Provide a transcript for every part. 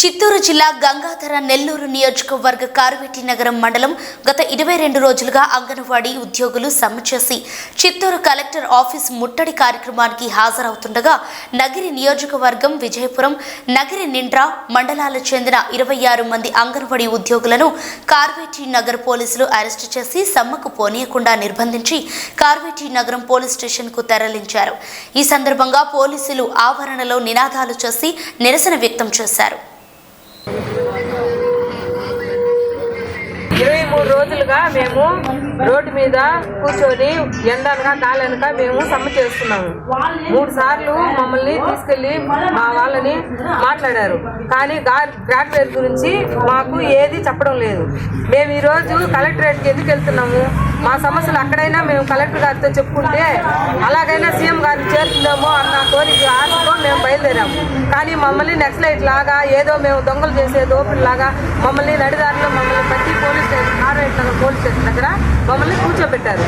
చిత్తూరు జిల్లా గంగాధర నెల్లూరు నియోజకవర్గ కార్వేటి నగరం మండలం గత ఇరవై రెండు రోజులుగా అంగన్వాడీ ఉద్యోగులు సమ్మె చేసి చిత్తూరు కలెక్టర్ ఆఫీస్ ముట్టడి కార్యక్రమానికి హాజరవుతుండగా నగిరి నియోజకవర్గం విజయపురం నగిరి నిండ్రా మండలాలకు చెందిన ఇరవై ఆరు మంది అంగన్వాడీ ఉద్యోగులను కార్వేటి నగర్ పోలీసులు అరెస్టు చేసి సమ్మకు పోనీయకుండా నిర్బంధించి కార్వేటి నగరం పోలీస్ స్టేషన్కు తరలించారు. ఈ సందర్భంగా పోలీసులు ఆవరణలో నినాదాలు చేసి నిరసన వ్యక్తం చేశారు. రోజులుగా మేము రోడ్డు మీద కూర్చొని ఎండనక గాలనక మేము సమ్మె చేస్తున్నాము. మూడు సార్లు మమ్మల్ని తీసుకెళ్ళి మా వాళ్ళని మాట్లాడారు. కానీ గ్రాడ్యుయేట్ గురించి మాకు ఏది చెప్పడం లేదు. మేము ఈరోజు కలెక్టరేట్కి ఎందుకు వెళ్తున్నాము? మా సమస్యలు అక్కడైనా మేము కలెక్టర్ గారితో చెప్పుకుంటే అలాగైనా సీఎం గారిని చేరుతుందేమో అన్న కోరిక ఆశతో మేము బయలుదేరాము. కానీ మమ్మల్ని నెక్స్ట్ లాగా ఏదో మేము దొంగలు చేసే దోపిడిలాగా మమ్మల్ని నడిదారిలో నారాయణ నగర్ పోలీస్ స్టేషన్ దగ్గర మమ్మల్ని కూర్చోబెట్టారు.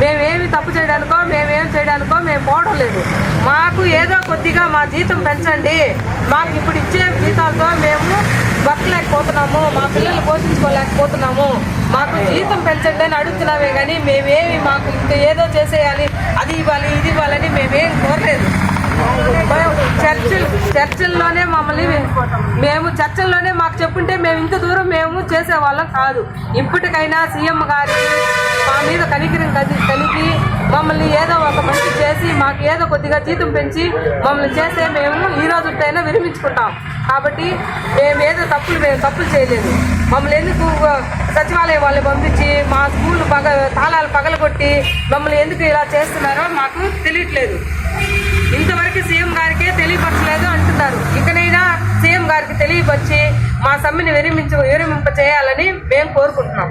మేమేమి తప్పు చేయడానికో మేమేం చేయడానికో మేము పోవడం లేదు. మాకు ఏదో కొద్దిగా మా జీతం పెంచండి. మాకు ఇప్పుడు ఇచ్చే జీతాలతో మేము బతకలేకపోతున్నాము. మా పిల్లలు పోషించుకోలేకపోతున్నాము. మాకు జీతం పెంచండి అని అడుగుతున్నామే కానీ మేమేమి మాకు ఇంత ఏదో చేసేయాలి అది ఇవ్వాలి ఇది ఇవ్వాలని మేమేం కోరలేదు. చర్చిల్ చర్చిల్లోనే మమ్మల్ని మేము చర్చల్లోనే మాకు చెప్పుంటే మేము ఇంత దూరం మేము చేసేవాళ్ళం కాదు. ఇప్పటికైనా సీఎం గారి మా మీద కనికిరం కలిగి మమ్మల్ని ఏదో ఒక మంచి చేసి మాకు ఏదో కొద్దిగా జీతం పెంచి మమ్మల్ని చేస్తే మేము ఈ రోజుకైనా విరమించుకుంటాం. కాబట్టి మేము ఏదో తప్పులు మేము తప్పులు చేయలేదు. మమ్మల్ని ఎందుకు సచివాలయం వాళ్ళు పంపించి మా స్కూల్ పగ తాళాలు పగలగొట్టి మమ్మల్ని ఎందుకు ఇలా చేస్తున్నారో మాకు తెలియట్లేదు. ఇంతవరకు సీఎం గారికే తెలియపరచలేదు అంటున్నారు. ఇకనైనా సీఎం గారికి తెలియపరిచి మా సమ్మెని విరమించ విరమింప చేయాలని మేము కోరుకుంటున్నాం.